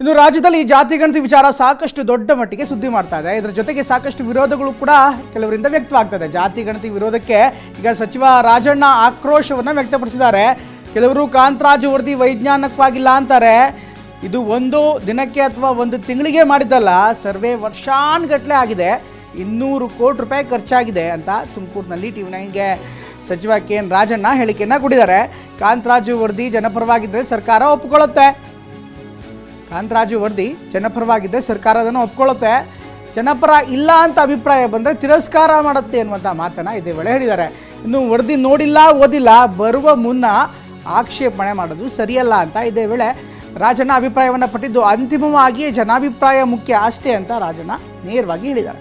ಇನ್ನು ರಾಜ್ಯದಲ್ಲಿ ಜಾತಿ ಗಣತಿ ವಿಚಾರ ಸಾಕಷ್ಟು ದೊಡ್ಡ ಮಟ್ಟಿಗೆ ಸುದ್ದಿ ಮಾಡ್ತಾ ಇದೆ. ಇದರ ಜೊತೆಗೆ ಸಾಕಷ್ಟು ವಿರೋಧಗಳು ಕೂಡ ಕೆಲವರಿಂದ ವ್ಯಕ್ತವಾಗ್ತದೆ. ಜಾತಿ ಗಣತಿ ವಿರೋಧಕ್ಕೆ ಈಗ ಸಚಿವ ರಾಜಣ್ಣ ಆಕ್ರೋಶವನ್ನ ವ್ಯಕ್ತಪಡಿಸಿದ್ದಾರೆ. ಕೆಲವರು ಕಾಂತರಾಜು ವರದಿ ವೈಜ್ಞಾನಿಕವಾಗಿಲ್ಲ ಅಂತಾರೆ. ಇದು ಒಂದು ದಿನಕ್ಕೆ ಅಥವಾ ಒಂದು ತಿಂಗಳಿಗೆ ಮಾಡಿದ್ದಲ್ಲ, ಸರ್ವೆ ವರ್ಷಾನ್ಗಟ್ಟಲೆ ಆಗಿದೆ. ಇನ್ನೂರು ಕೋಟಿ ರೂಪಾಯಿ ಖರ್ಚಾಗಿದೆ ಅಂತ ತುಮಕೂರಿನಲ್ಲಿ ಟಿ ವಿ ನೈನ್ಗೆ ಸಚಿವ ಕೆ ಎನ್ ರಾಜಣ್ಣ ಹೇಳಿಕೆಯನ್ನ ಕೊಟ್ಟಿದ್ದಾರೆ ಕಾಂತರಾಜು ವರದಿ ಜನಪರವಾಗಿದ್ದರೆ ಸರ್ಕಾರ ಒಪ್ಪಿಕೊಳ್ಳುತ್ತೆ ಕಾಂತರಾಜು ವರದಿ ಜನಪರವಾಗಿದ್ದರೆ ಸರ್ಕಾರ ಅದನ್ನು ಒಪ್ಕೊಳ್ಳುತ್ತೆ. ಜನಪರ ಇಲ್ಲ ಅಂತ ಅಭಿಪ್ರಾಯ ಬಂದರೆ ತಿರಸ್ಕಾರ ಮಾಡುತ್ತೆ ಅನ್ನುವಂಥ ಮಾತನ್ನು ಇದೇ ವೇಳೆ ಹೇಳಿದ್ದಾರೆ. ಇನ್ನು ವರದಿ ನೋಡಿಲ್ಲ, ಓದಿಲ್ಲ, ಬರುವ ಮುನ್ನ ಆಕ್ಷೇಪಣೆ ಮಾಡೋದು ಸರಿಯಲ್ಲ ಅಂತ ಇದೇ ವೇಳೆ ರಾಜನ ಅಭಿಪ್ರಾಯವನ್ನು ಪಟ್ಟಿದ್ದು ಅಂತಿಮವಾಗಿ ಜನಾಭಿಪ್ರಾಯ ಮುಖ್ಯ ಅಷ್ಟೇ ಅಂತ ರಾಜನ ನೇರವಾಗಿ ಹೇಳಿದ್ದಾರೆ.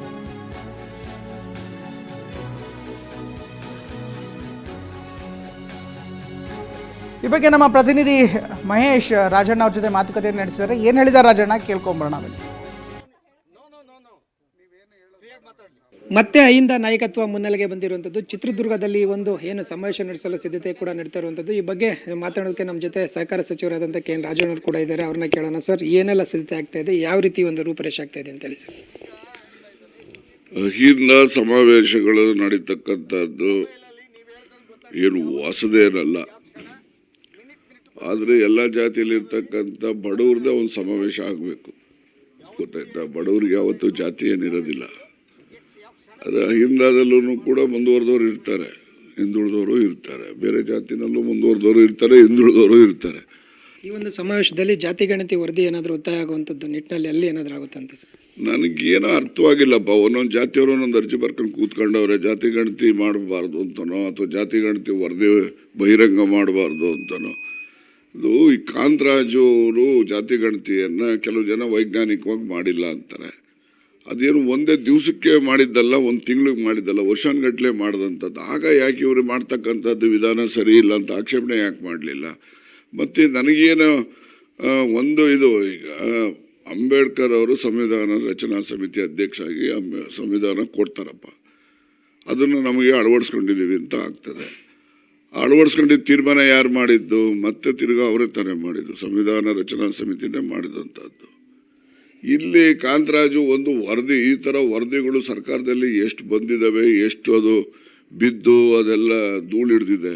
ಈ ಬಗ್ಗೆ ನಮ್ಮ ಪ್ರತಿನಿಧಿ ಮಹೇಶ್ ರಾಜಣ್ಣ ಅವ್ರ ಜೊತೆ ಮಾತುಕತೆ ನಡೆಸಿದ್ರೆ ಏನು ಹೇಳಿದ್ದಾರೆ ರಾಜಣ್ಣ? ಕೇಳ್ಕೊಂಬರೋಣ ಬನ್ನಿ. ಮತ್ತೆ ಅಹಿಂದ ನಾಯಕತ್ವ ಮುನ್ನೆಲೆಗೆ ಬಂದಿರುವಂಥದ್ದು ಚಿತ್ರದುರ್ಗದಲ್ಲಿ ಒಂದು ಏನು ಸಮಾವೇಶ ನಡೆಸಲು ಸಿದ್ಧತೆ ಕೂಡ ನಡೀತಾ ಇರುವಂಥದ್ದು. ಈ ಬಗ್ಗೆ ಮಾತನಾಡೋದಕ್ಕೆ ನಮ್ಮ ಜೊತೆ ಸಹಕಾರ ಸಚಿವರಾದಂಥ ಕೆ ಎನ್ ರಾಜಣ್ಣವ್ರು ಕೂಡ ಇದ್ದಾರೆ. ಅವ್ರನ್ನ ಕೇಳೋಣ ಸರ್. ಏನೆಲ್ಲ ಸಿದ್ಧತೆ ಆಗ್ತಾ ಇದೆ? ಯಾವ ರೀತಿ ಒಂದು ರೂಪರೇಷೆ ಆಗ್ತಾ ಇದೆ ಅಂತ ಹೇಳಿ ಸರ್. ಅಹಿಂದ ಸಮಾವೇಶಗಳು ನಡೀತಕ್ಕಂಥದ್ದು ಏನು ಹೊಸದೇನಲ್ಲ ಆದರೆ ಎಲ್ಲ ಜಾತಿಯಲ್ಲಿ ಇರ್ತಕ್ಕಂಥ ಬಡವ್ರದ್ದೇ ಒಂದು ಸಮಾವೇಶ ಆಗಬೇಕು. ಗೊತ್ತಾಯ್ತಾ? ಬಡವ್ರಿಗೆ ಯಾವತ್ತೂ ಜಾತಿ ಏನಿರೋದಿಲ್ಲ. ಆದರೆ ಹಿಂದಾದಲ್ಲೂ ಕೂಡ ಮುಂದುವರೆದವರು ಇರ್ತಾರೆ. ಹಿಂದುಳಿದವರು ಇರ್ತಾರೆ. ಬೇರೆ ಜಾತಿನಲ್ಲೂ ಮುಂದುವರೆದವರು ಇರ್ತಾರೆ ಹಿಂದುಳಿದವರು ಇರ್ತಾರೆ. ಈ ಒಂದು ಸಮಾವೇಶದಲ್ಲಿ ಜಾತಿ ಗಣತಿ ವರದಿ ಏನಾದರೂ ಒತ್ತಾಯ ಆಗುವಂಥದ್ದು ನಿಟ್ಟಿನಲ್ಲಿ ಅಲ್ಲಿ ಏನಾದರೂ ಆಗುತ್ತೆ ಅಂತ ಸರ್? ನನಗೇನೋ ಅರ್ಥವಾಗಿಲ್ಲಪ್ಪ. ಒಂದೊಂದು ಜಾತಿಯವರು ಒಂದೊಂದು ಅರ್ಜಿ ಬರ್ಕೊಂಡು ಕೂತ್ಕೊಂಡವ್ರೆ. ಜಾತಿ ಗಣತಿ ಮಾಡಬಾರ್ದು ಅಂತನೋ ಅಥವಾ ಜಾತಿ ಗಣತಿ ವರದಿ ಬಹಿರಂಗ ಮಾಡಬಾರ್ದು ಅಂತನೋ. ಇದು ಈ ಕಾಂತರಾಜು ಅವರು ಜಾತಿ ಗಣತಿಯನ್ನು ಕೆಲವು ಜನ ವೈಜ್ಞಾನಿಕವಾಗಿ ಮಾಡಿಲ್ಲ ಅಂತಾರೆ. ಅದೇನು ಒಂದೇ ದಿವಸಕ್ಕೆ ಮಾಡಿದ್ದಲ್ಲ, ಒಂದು ತಿಂಗಳಿಗೆ ಮಾಡಿದ್ದಲ್ಲ ವರ್ಷಾನ್ಗಟ್ಟಲೆ ಮಾಡಿದಂಥದ್ದು. ಆಗ ಯಾಕೆ ಇವರು ಮಾಡ್ತಕ್ಕಂಥದ್ದು ವಿಧಾನ ಸರಿ ಇಲ್ಲ ಅಂತ ಆಕ್ಷೇಪಣೆ ಯಾಕೆ ಮಾಡಲಿಲ್ಲ? ಮತ್ತು ನನಗೇನು ಒಂದು ಇದು, ಈಗ ಅಂಬೇಡ್ಕರ್ ಅವರು ಸಂವಿಧಾನ ರಚನಾ ಸಮಿತಿ ಅಧ್ಯಕ್ಷ ಆಗಿ ಸಂವಿಧಾನ ಕೊಡ್ತಾರಪ್ಪ. ಅದನ್ನು ನಮಗೆ ಅಳವಡಿಸ್ಕೊಂಡಿದ್ದೀವಿ ಅಂತ ಆಗ್ತದೆ. ಅಳವಡಿಸ್ಕೊಂಡಿದ್ದ ತೀರ್ಮಾನ ಯಾರು ಮಾಡಿದ್ದು? ಮತ್ತೆ ತಿರ್ಗಾ ಅವರೇ ತಾನೇ ಮಾಡಿದ್ದು. ಸಂವಿಧಾನ ರಚನಾ ಸಮಿತಿನೇ ಮಾಡಿದಂಥದ್ದು ಇಲ್ಲಿ ಕಾಂತರಾಜು ಒಂದು ವರದಿ, ಈ ಥರ ವರದಿಗಳು ಸರ್ಕಾರದಲ್ಲಿ ಎಷ್ಟು ಬಂದಿದ್ದಾವೆ ಎಷ್ಟು ಅದು ಬಿದ್ದು ಅದೆಲ್ಲ ಧೂಳು ಹಿಡ್ದಿದೆ.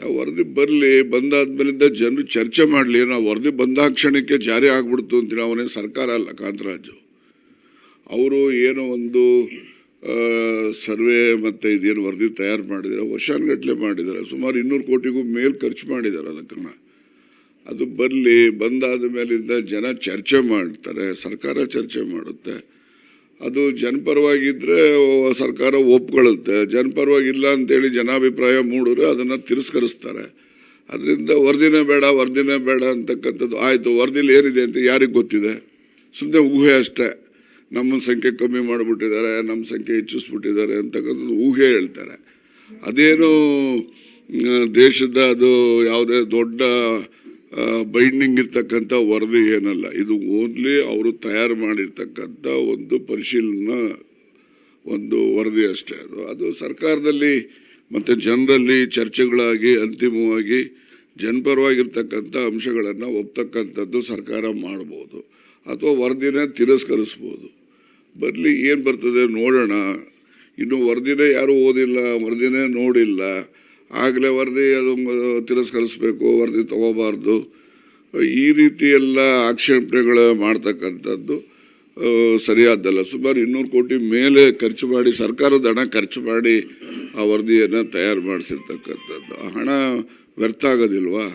ಯಾವ ವರದಿ ಬರಲಿ, ಬಂದಾದ್ಮೇಲಿಂದ ಜನರು ಚರ್ಚೆ ಮಾಡಲಿ ನಾವು ವರದಿ ಬಂದಾದ ಕ್ಷಣಕ್ಕೆ ಜಾರಿ ಆಗ್ಬಿಡ್ತು ಅಂತೀನಿ ಅವನೇ ಸರ್ಕಾರ ಅಲ್ಲ ಕಾಂತರಾಜು. ಅವರು ಏನೋ ಒಂದು ಸರ್ವೆ ಮತ್ತು ಇದೇನು ವರದಿ ತಯಾರು ಮಾಡಿದ್ದಾರೆ ವರ್ಷಾನುಗಟ್ಟಲೆ ಮಾಡಿದ್ದಾರೆ ಸುಮಾರು ಇನ್ನೂರು ಕೋಟಿಗೂ ಮೇಲೆ ಖರ್ಚು ಮಾಡಿದ್ದಾರೆ ಅದಕ್ಕನ್ನು? ಅದು ಬರಲಿ, ಬಂದಾದ ಮೇಲಿಂದ ಜನ ಚರ್ಚೆ ಮಾಡ್ತಾರೆ, ಸರ್ಕಾರ ಚರ್ಚೆ ಮಾಡುತ್ತೆ. ಅದು ಜನಪರವಾಗಿದ್ದರೆ ಸರ್ಕಾರ ಒಪ್ಕೊಳ್ಳುತ್ತೆ. ಜನಪರವಾಗಿಲ್ಲ ಅಂತೇಳಿ ಜನಾಭಿಪ್ರಾಯ ಮೂಡಿದ್ರೆ ಅದನ್ನು ತಿರಸ್ಕರಿಸ್ತಾರೆ. ಅದರಿಂದ ವರದಿನೇ ಬೇಡ ವರದಿನೇ ಬೇಡ ಅಂತಕ್ಕಂಥದ್ದು ಆಯಿತು. ವರದಿಲಿ ಏನಿದೆ ಅಂತ ಯಾರಿಗೆ ಗೊತ್ತಿದೆ? ಸುಮ್ಮನೆ ಊಹೆ ಅಷ್ಟೇ. ನಮ್ಮ ಸಂಖ್ಯೆ ಕಮ್ಮಿ ಮಾಡಿಬಿಟ್ಟಿದ್ದಾರೆ ನಮ್ಮ ಸಂಖ್ಯೆ ಹೆಚ್ಚಿಸ್ಬಿಟ್ಟಿದ್ದಾರೆ ಅಂತಕ್ಕಂಥದ್ದು ಊಹೆ ಹೇಳ್ತಾರೆ. ಅದೇನು ದೇಶದ ಅದು ಯಾವುದೇ ದೊಡ್ಡ ಬೈಂಡಿಂಗ್ ಇರ್ತಕ್ಕಂಥ ವರದಿ ಏನಲ್ಲ. ಇದು ಓನ್ಲಿ ಅವರು ತಯಾರು ಮಾಡಿರ್ತಕ್ಕಂಥ ಒಂದು ಪರಿಶೀಲನಾ ಒಂದು ವರದಿ ಅಷ್ಟೇ ಅದು. ಅದು ಸರ್ಕಾರದಲ್ಲಿ ಮತ್ತು ಜನರಲ್ಲಿ ಚರ್ಚೆಗಳಾಗಿ, ಅಂತಿಮವಾಗಿ ಜನಪರವಾಗಿರ್ತಕ್ಕಂಥ ಅಂಶಗಳನ್ನು ಒಪ್ತಕ್ಕಂಥದ್ದು ಸರ್ಕಾರ ಮಾಡ್ಬೋದು. ಅಥವಾ ವರದಿನೇ ತಿರಸ್ಕರಿಸ್ಬೋದು. ಬರಲಿ ಏನು ಬರ್ತದೆ ನೋಡೋಣ. ಇನ್ನು ವರದಿನೇ ಯಾರೂ ಓದಿಲ್ಲ, ವರದಿನೇ ನೋಡಿಲ್ಲ. ಆಗಲೇ ವರದಿ ಅದು ತಿರಸ್ಕರಿಸ್ಬೇಕು, ವರದಿ ತಗೋಬಾರ್ದು. ಈ ರೀತಿ ಎಲ್ಲ ಆಕ್ಷೇಪಣೆಗಳು ಮಾಡ್ತಕ್ಕಂಥದ್ದು ಸರಿಯಾದ್ದಲ್ಲ. ಸುಮಾರು ಇನ್ನೂರು ಕೋಟಿ ಮೇಲೆ ಖರ್ಚು ಮಾಡಿ, ಸರ್ಕಾರದ ಹಣ ಖರ್ಚು ಮಾಡಿ ಆ ವರದಿಯನ್ನು ತಯಾರು ಮಾಡಿಸಿರ್ತಕ್ಕಂಥದ್ದು. ಹಣ ವ್ಯರ್ಥ ಆಗೋದಿಲ್ವಾ?